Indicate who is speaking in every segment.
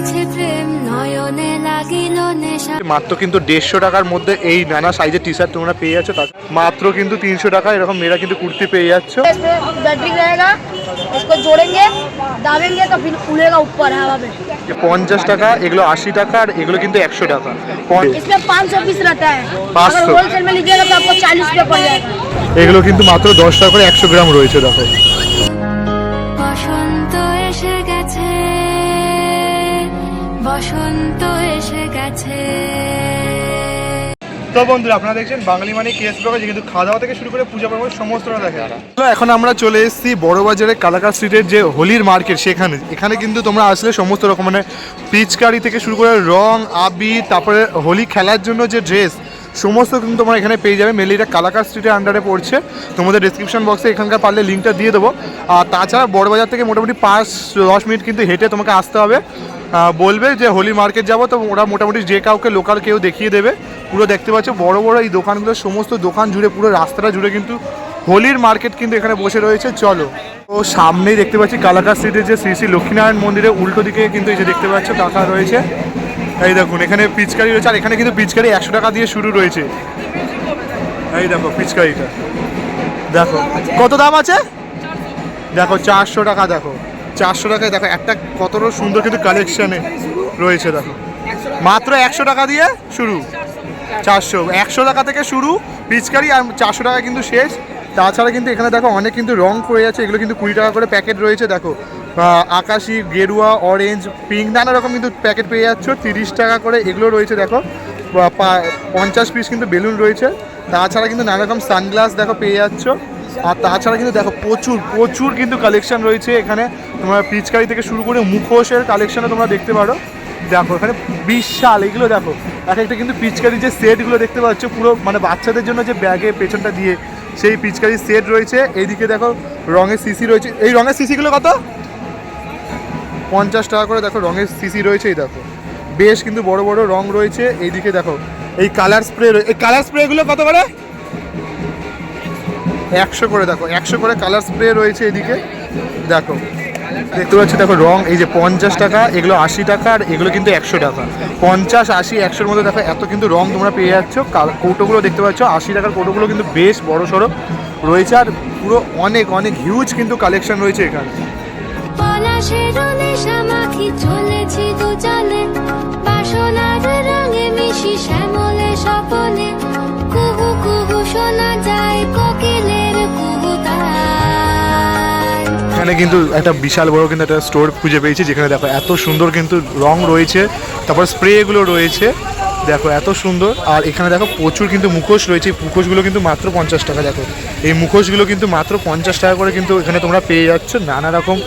Speaker 1: হইছে প্রেম নয়নে লাগিল নেশা
Speaker 2: মাত্র কিন্তু দেড়শো টাকার মধ্যে এই নানা সাইজের টি শার্ট তোমরা পেয়ে যাচ্ছ তার- মাত্র কিন্তু তিনশো টাকা এরকম মেয়েরা কিন্তু কুর্তি পেয়ে যাচ্ছ
Speaker 3: इसमें बैटरी रहेगा इसको जोड़ेंगे दाबेंगे तो फिर उड़ेगा ऊपर हवा में
Speaker 2: পঞ্চাশ টাকা এগুলো আশি টাকা আর এগুলো কিন্তু একশো টাকা পন-
Speaker 3: इसमें 500 पीस रहता है
Speaker 2: 500
Speaker 3: अगर होलसेल में लीजिएगा तो आपको 40 रुपये पड़ जाएगा
Speaker 2: এগুলো কিন্তু মাত্র দশ টাকা করে একশো গ্রাম রয়েছে দেখো
Speaker 1: বসন্ত এসে গেছে।
Speaker 2: তো বন্ধুরা আপনারা দেখছেন বাঙালি মানে কেস ব্লগে কিন্তু খাওয়া দাওয়া থেকে শুরু করে পূজা পর্ব সমস্তটা দেখে তো এখন আমরা চলে এসেছি বড় বাজারে কালাকার স্ট্রিটের যে হোলির মার্কেট সেখানে। এখানে কিন্তু তোমরা আসলে সমস্ত রকম মানে পিচকারি থেকে শুরু করে রং আবির তারপরে হোলি খেলার জন্য যে ড্রেস সমস্ত কিন্তু তোমরা এখানে পেয়ে যাবে। মেনলি এটা কালাকার স্ট্রিটের আন্ডারে পড়ছে। তোমাদের ডিসক্রিপশন বক্সে এখানকার পারলে লিঙ্কটা দিয়ে দেবো। আর তাছাড়া বড় বাজার থেকে মোটামুটি পাঁচ দশ মিনিট কিন্তু হেঁটে তোমাকে আসতে হবে। বলবে যে হোলি মার্কেট যাব, তো ওরা মোটামুটি যে কাউকে লোকাল কেউ দেখিয়ে দেবে। পুরো দেখতে পাচ্ছ, বড় বড় এই দোকানগুলো, সমস্ত দোকান জুড়ে, পুরো রাস্তাটা জুড়ে কিন্তু হোলির মার্কেট কিন্তু এখানে বসে রয়েছে। চলো। তো সামনেই দেখতে পাচ্ছি কালাকার স্ট্রিটের যে শ্রী শ্রী লক্ষ্মীনারায়ণ মন্দিরের উল্টো দিকে কিন্তু এই যে দেখতে পাচ্ছ টাকা রয়েছে। এই দেখুন, এখানে পিচকারি রয়েছে, আর এখানে কিন্তু পিচকারি একশো টাকা দিয়ে শুরু রয়েছে। এই দেখো, পিচকারিটা। দেখো, কত দাম আছে? দেখো, চারশো টাকা, দেখো। চারশো টাকায় দেখো, একটা কতটা সুন্দর কিন্তু কালেকশানে রয়েছে, দেখো। মাত্র একশো টাকা দিয়ে শুরু। চারশো। একশো টাকা থেকে শুরু পিচকারি আর চারশো টাকা কিন্তু শেষ। তাছাড়া কিন্তু এখানে দেখো, অনেক কিন্তু রং পড়ে যাচ্ছে, এগুলো কিন্তু কুড়ি টাকা করে প্যাকেট রয়েছে, দেখো। আকাশি, গেরুয়া অরেঞ্জ পিঙ্ক নানা রকম কিন্তু প্যাকেট পেয়ে যাচ্ছ, তিরিশ টাকা করে এগুলো রয়েছে, দেখো। পঞ্চাশ পিস কিন্তু বেলুন রয়েছে। তাছাড়া কিন্তু নানা রকম সানগ্লাস দেখো, পেয়ে যাচ্ছ। আর তাছাড়া কিন্তু দেখো প্রচুর প্রচুর কিন্তু কালেকশন রয়েছে এখানে। তোমরা পিচকারি থেকে শুরু করে মুখোশের কালেকশনও তোমরা দেখতে পারো। দেখো, এখানে বিশাল, এগুলো দেখো, এক একটা কিন্তু পিচকারি যে সেটগুলো দেখতে পাচ্ছ, পুরো মানে বাচ্চাদের জন্য যে ব্যাগে পেছনটা দিয়ে সেই পিচকারি সেট রয়েছে। এইদিকে দেখো, রঙের সিসি রয়েছে। এই রঙের সিসিগুলো কত? পঞ্চাশ টাকা করে দেখো, রঙের সিসি রয়েছে, এই দেখো। বেশ কিন্তু বড় বড় রং রয়েছে। এইদিকে দেখো, এই কালার স্প্রে এই কালার স্প্রেগুলো কত করে? একশো করে দেখো, একশো করে কালার স্প্রে রয়েছে এদিকে। দেখো, দেখতে পাচ্ছি, দেখো রং, এই যে পঞ্চাশ টাকা, এগুলো আশি টাকা, আর এগুলো কিন্তু একশো টাকা। পঞ্চাশ, আশি, একশোর মধ্যে দেখো, এত কিন্তু রং তোমরা পেয়ে যাচ্ছ। কৌটোগুলো দেখতে পাচ্ছ, আশি টাকার কৌটোগুলো কিন্তু বেশ বড় সড়ো রয়েছে, আর পুরো অনেক অনেক হিউজ কিন্তু কালেকশন রয়েছে এখানে।
Speaker 1: চলেছি দু জলে বাসনার রঙে মিশি শ্যামলে স্বপনে।
Speaker 2: এখানে কিন্তু একটা বিশাল বড় কিন্তু একটা স্টোর খুঁজে পেয়েছি, যেখানে দেখো এত সুন্দর কিন্তু রং রয়েছে, তারপর স্প্রেগুলো রয়েছে। দেখো, এত সুন্দর। আর এখানে দেখো, প্রচুর কিন্তু মুখোশ রয়েছে। মুখোশগুলো কিন্তু মাত্র পঞ্চাশ টাকা, দেখো। এই মুখোশগুলো কিন্তু মাত্র পঞ্চাশ টাকা করে কিন্তু এখানে তোমরা পেয়ে যাচ্ছ। নানা রকম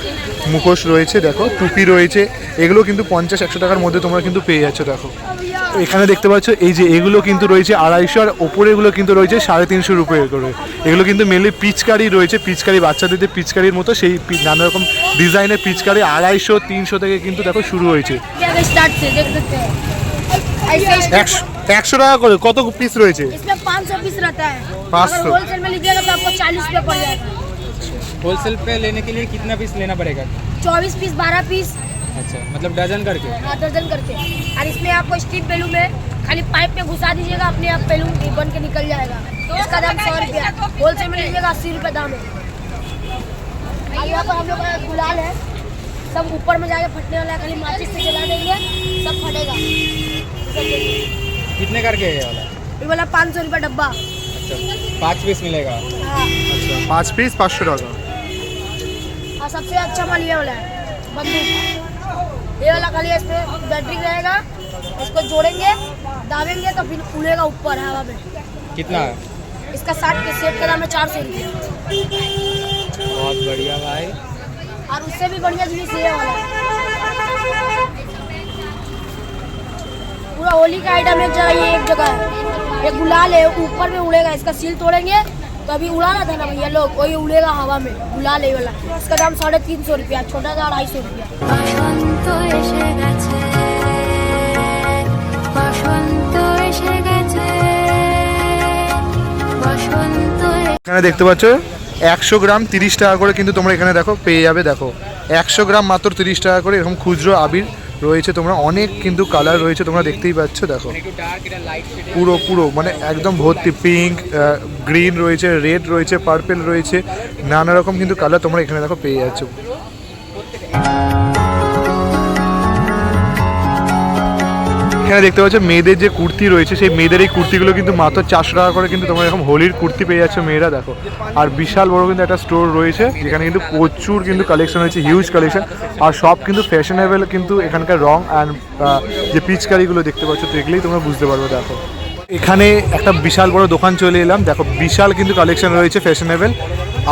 Speaker 2: মুখোশ রয়েছে, দেখো। টুপি রয়েছে। এগুলো কিন্তু পঞ্চাশ, একশো টাকার মধ্যে তোমরা কিন্তু পেয়ে যাচ্ছ, দেখো। এখানে দেখতে পাচ্ছ, এই যে এগুলো কিন্তু রয়েছে আড়াইশো, আর ওপরেগুলো কিন্তু রয়েছে সাড়ে তিনশো রুপিয়ে করে। এগুলো কিন্তু মেনলি পিচকারি রয়েছে, পিচকারি বাচ্চাদের যে পিচকারির মতো। সেই নানা রকম ডিজাইনের পিচকারি আড়াইশো, তিনশো থেকে কিন্তু দেখো শুরু হয়েছে। একশো একশো টাকা করে কত পিস রয়েছে
Speaker 3: इसमें 500 पीस रहता है
Speaker 2: 500
Speaker 3: अगर होलसेल में लीजिएगा तो आपको 40 रुपये पड़ जाएगा
Speaker 4: होलसेल पे लेने के लिए कितना पीस लेना पड़ेगा
Speaker 3: 24 पीस 12 पीस
Speaker 4: अच्छा मतलब डजन करके
Speaker 3: हाँ दर्जन करके और इसमें आपको स्टीप बेलून में खाली पाइप में घुसा दीजिएगा अपने आप बेलून बन के निकल जाएगा इसका दाम सौ रुपया होलसेल में लीजिएगा अस्सी रुपये दाम है और यहाँ पर हम लोग का गुलाल है सब ऊपर में जाके फटने वाला है खाली माचिस से जला देंगे सब फटेगा सब देखिए।
Speaker 4: कितने करके है ये वाला?
Speaker 3: ये वाला पाँच सौ रुपया डब्बा।
Speaker 4: अच्छा पाँच पीस मिलेगा?
Speaker 3: हाँ।
Speaker 2: अच्छा। पाँच पीस पाँच सौ
Speaker 3: का हाँ सबसे अच्छा माल ये वाला है बंदूक। ये वाला खाली इस पर बैटरी रहेगा इसको जोड़ेंगे दाबेंगे तो फिर उड़ेगा ऊपर हवा में।
Speaker 4: कितना है?
Speaker 3: इसका साठ पीस सेट का दाम है चार सौ रुपये।
Speaker 4: बहुत बढ़िया भाई।
Speaker 3: और उससे भी बढ़िया जिनिस ये वाला पूरा होली का आइटम एक जगह ये एक जगह है ये गुलाल है ऊपर में उड़ेगा इसका सील तोड़ेंगे तो अभी उड़ा रहा था ना भैया लोग वही उड़ेगा हवा में गुलाल है ये वाला इसका दाम साढ़े तीन सौ रुपया छोटा सा अढ़ाई सौ रुपया
Speaker 1: বসন্ত এসে গেছে বসন্ত এসে গেছে বসন্ত
Speaker 2: এখানে দেখতে পাচ্ছ একশো গ্রাম তিরিশ টাকা করে কিন্তু তোমরা এখানে দেখো পেয়ে যাবে দেখো একশো গ্রাম মাত্র তিরিশ টাকা করে এরকম খুচরো আবির রয়েছে তোমরা, অনেক কিন্তু কালার রয়েছে, তোমরা দেখতেই পাচ্ছ, দেখো। পুরো পুরো মানে একদম ভর্তি পিঙ্ক গ্রিন রয়েছে রেড রয়েছে পার্পেল রয়েছে, নানা রকম কিন্তু কালার তোমরা এখানে দেখো পেয়ে যাচ্ছ। এখানে দেখতে পাচ্ছ মেয়েদের যে কুর্তি রয়েছে, সেই মেয়েদের এই কুর্তিগুলো কিন্তু মাত্র চারশো টাকা করে কিন্তু তোমরা এরকম হোলির কুর্তি পেয়ে যাচ্ছ মেয়েরা, দেখো। আর বিশাল বড় কিন্তু একটা স্টোর রয়েছে, যেখানে কিন্তু প্রচুর কিন্তু কালেকশন রয়েছে হিউজ কালেকশন আর সব কিন্তু ফ্যাশনেবল কিন্তু এখানকার রং অ্যান্ড যে পিচকারিগুলো দেখতে পাচ্ছ দেখলেই তোমরা বুঝতে পারবে, দেখো। এখানে একটা বিশাল বড় দোকান চলে এলাম, দেখো, বিশাল কিন্তু কালেকশন রয়েছে ফ্যাশনেবল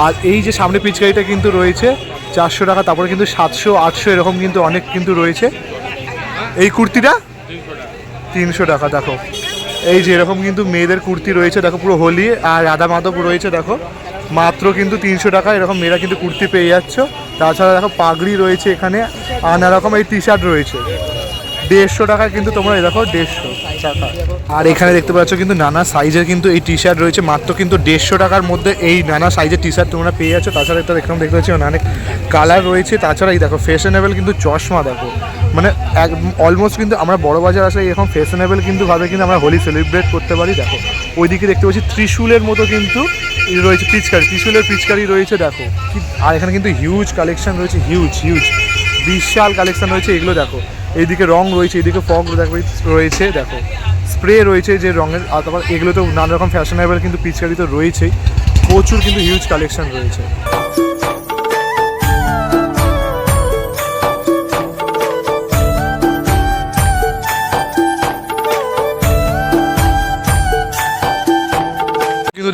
Speaker 2: আর এই যে সামনে পিচকারিটা কিন্তু রয়েছে, চারশো টাকা, তারপরে কিন্তু সাতশো, আটশো এরকম কিন্তু অনেক কিন্তু রয়েছে। এই কুর্তিটা তিনশো টাকা, দেখো। এই যে এরকম কিন্তু মেয়েদের কুর্তি রয়েছে, দেখো পুরো হোলি আর রাধা মাধব রয়েছে, দেখো। মাত্র কিন্তু তিনশো টাকা, এরকম মেয়েরা কিন্তু কুর্তি পেয়ে যাচ্ছ। তাছাড়া দেখো পাগড়ি রয়েছে এখানে, আর রকম এই টি শার্ট রয়েছে। দেড়শো টাকা কিন্তু তোমরা এই দেখো, দেড়শো টাকা। আর এখানে দেখতে পাচ্ছ কিন্তু নানা সাইজের কিন্তু এই টি শার্ট রয়েছে, মাত্র কিন্তু দেড়শো টাকার মধ্যে এই নানা সাইজের টি শার্ট তোমরা পেয়ে যাচ্ছ। তাছাড়া একটা দেখলাম, দেখতে পাচ্ছি, অনেক কালার রয়েছে। তাছাড়া এই দেখো ফ্যাশনেবল কিন্তু চশমা, দেখো। মানে এক অলমোস্ট কিন্তু আমরা বড় বাজার আসলে এরকম ফ্যাশনেবল কিন্তু ভাবে কিন্তু আমরা হোলি সেলিব্রেট করতে পারি, দেখো। ওইদিকে দেখতে পাচ্ছি ত্রিশূলের মতো কিন্তু রয়েছে পিচকারি, ত্রিশূলের পিচকারি রয়েছে, দেখো। আর এখানে কিন্তু হিউজ কালেকশন রয়েছে হিউজ হিউজ বিশাল কালেকশন রয়েছে, এগুলো দেখো। এইদিকে রং রয়েছে, এইদিকে ফগ দেখো, রয়েছে, দেখো। স্প্রে রয়েছে যে রঙের, আর তারপর এগুলো তো নানা রকম ফ্যাশনেবল কিন্তু পিচকারি তো রয়েছেই। প্রচুর কিন্তু হিউজ কালেকশন রয়েছে।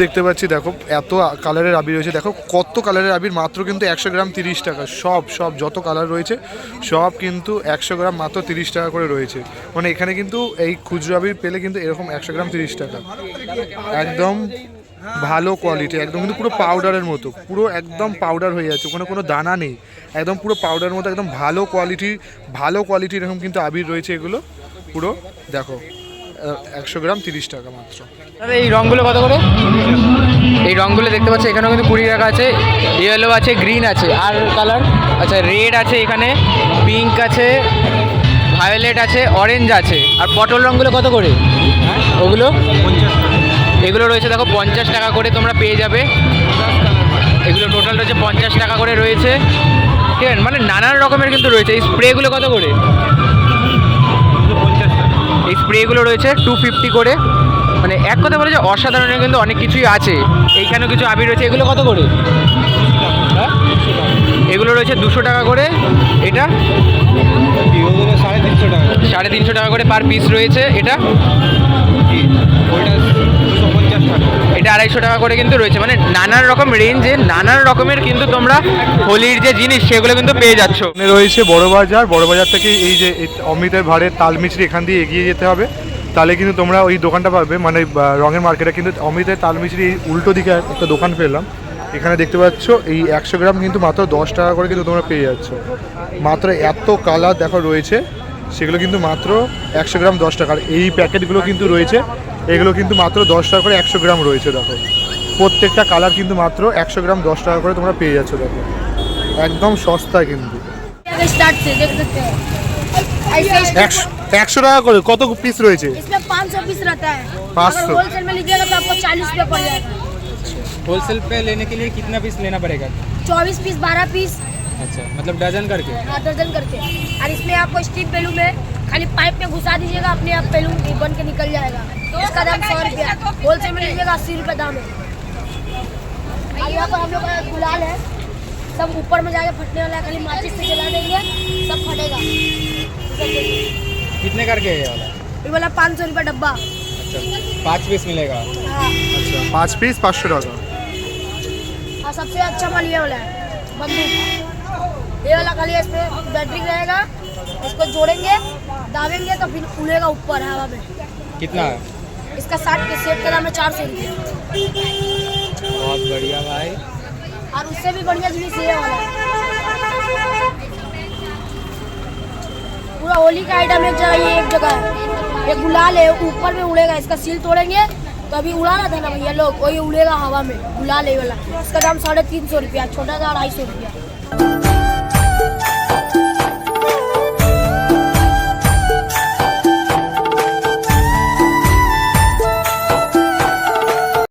Speaker 2: দেখতে পাচ্ছি, দেখো, এত কালারের আবির রয়েছে। দেখো, কত কালারের আবির, মাত্র কিন্তু একশো গ্রাম তিরিশ টাকা। সব সব, যত কালার রয়েছে, সব কিন্তু একশো গ্রাম, মাত্র তিরিশ টাকা করে রয়েছে। মানে এখানে কিন্তু এই খুচরো আবির পেলে কিন্তু এরকম একশো গ্রাম তিরিশ টাকা। একদম ভালো কোয়ালিটি একদম কিন্তু পুরো পাউডারের মতো। পুরো একদম পাউডার হয়ে যাচ্ছে, ওখানে কোনো দানা নেই। একদম পুরো পাউডারের মতো, একদম ভালো কোয়ালিটি ভালো কোয়ালিটির এরকম কিন্তু আবির রয়েছে এগুলো। পুরো, দেখো। একশো গ্রাম তিরিশ টাকা মাত্র।
Speaker 4: দাদা এই রঙগুলো কত করে? এই রঙগুলো দেখতে পাচ্ছি এখানেও কিন্তু কুড়ি টাকা আছে ইয়েলো আছে গ্রিন আছে। আর কালার আচ্ছা রেড আছে এখানে পিঙ্ক আছে ভায়োলেট আছে অরেঞ্জ আছে। আর পটল রঙগুলো কত করে? ওগুলো? এগুলো রয়েছে দেখো পঞ্চাশ টাকা করে তোমরা পেয়ে যাবে। এগুলো টোটাল রয়েছে পঞ্চাশ টাকা করে রয়েছে। ঠিক আছে মানে নানান রকমের কিন্তু রয়েছে। এই স্প্রেগুলো কত করে? এই স্প্রেগুলো রয়েছে টু ফিফটি করে। মানে এক কথা বলে যে অসাধারণ কিন্তু অনেক কিছুই আছে। এইখানেও কিছু আবির রয়েছে এগুলো কত করে? এগুলো রয়েছে দুশো টাকা করে। এটা?
Speaker 5: সাড়ে তিনশো টাকা
Speaker 4: সাড়ে তিনশো টাকা করে পার পিস রয়েছে। এটা?
Speaker 5: ওইটা
Speaker 4: এটা আড়াইশো টাকা করে কিন্তু রয়েছে। মানে নানান রকম রেঞ্জে নানান রকমের কিন্তু তোমরা হোলির যে জিনিস, সেগুলো কিন্তু পেয়ে যাচ্ছ।
Speaker 2: রয়েছে বড় বাজার। বড় বাজার থেকে এই যে অমৃতের ভাড়ের তালমিছরি এখান দিয়ে এগিয়ে যেতে হবে। তাহলে কিন্তু তোমরা ওই দোকানটা পাবে। মানে রঙের মার্কেটে কিন্তু অমৃতের তালমিছরি উল্টো দিকে একটা দোকান পেলাম। এখানে দেখতে পাচ্ছ, এই একশো গ্রাম কিন্তু মাত্র দশ টাকা করে কিন্তু তোমরা পেয়ে যাচ্ছ। মাত্র এত কালার দেখো রয়েছে, সেগুলো কিন্তু মাত্র একশো গ্রাম দশ টাকার এই প্যাকেটগুলো কিন্তু রয়েছে এগুলো কিন্তু মাত্র দশ টাকা করে একশো গ্রাম রয়েছে দেখো প্রত্যেকটা কালার কিন্তু মাত্র একশো গ্রাম দশ টাকা করে তোমরা পেয়ে যাচ্ছ দেখো একদম সস্তা কিন্তু
Speaker 3: स्टार्ट से देख सकते हैं ऐसे start-
Speaker 2: একশো একশো টাকা করে কত পিস রয়েছে
Speaker 3: इसमें पाँच सौ पीस रहता है
Speaker 2: 500
Speaker 3: अगर होलसेल में लीजिएगा तो आपको चालीस रुपये पड़ जाएगा
Speaker 4: होलसेल पे लेने के लिए कितना पीस लेना पड़ेगा
Speaker 3: चौबीस पीस बारह पीस
Speaker 4: अच्छा मतलब डजन करके
Speaker 3: हाँ दर्जन करके और इसमें आपको स्टीप बेलून में खाली पाइप में घुसा दीजिएगा अपने आप पहलू बन के निकल जाएगा। तो इसका दाम सौ रुपया। होल सेल में लीजिएगा अस्सी रुपये दाम है। यहाँ पर हम लोग का गुलाल है। सब ऊपर में जाके फटने वाला है खाली माचिस से जला देंगे सब फटेगा।
Speaker 4: कितने करके है ये वाला?
Speaker 3: ये वाला पाँच सौ रुपये डब्बा।
Speaker 4: अच्छा पाँच पीस मिलेगा?
Speaker 3: हाँ।
Speaker 2: अच्छा। पाँच पीस पाँच सौ रुपये
Speaker 3: और हाँ, सबसे अच्छा माल ये वाला है। बंदूक। ये वाला खाली इस पर बैटरी रहेगा। इसको जोड़ेंगे दाबेंगे तो फिर उड़ेगा ऊपर हवा में।
Speaker 4: कितना है?
Speaker 3: इसका साठ के सेट का दाम है चार सौ रुपये।
Speaker 4: बहुत बढ़िया भाई।
Speaker 3: और उससे भी बढ़िया जिनिस ये वाला है। पूरा होली का आइटम एक जगह ये एक जगह है। ये गुलाल है ऊपर में उड़ेगा इसका सील तोड़ेंगे तो अभी उड़ा रहा था ना भैया लोग वही उड़ेगा हवा में गुलाल है वाला। इसका दाम साढ़े तीन सौ रुपया छोटा था अढ़ाई सौ रुपया।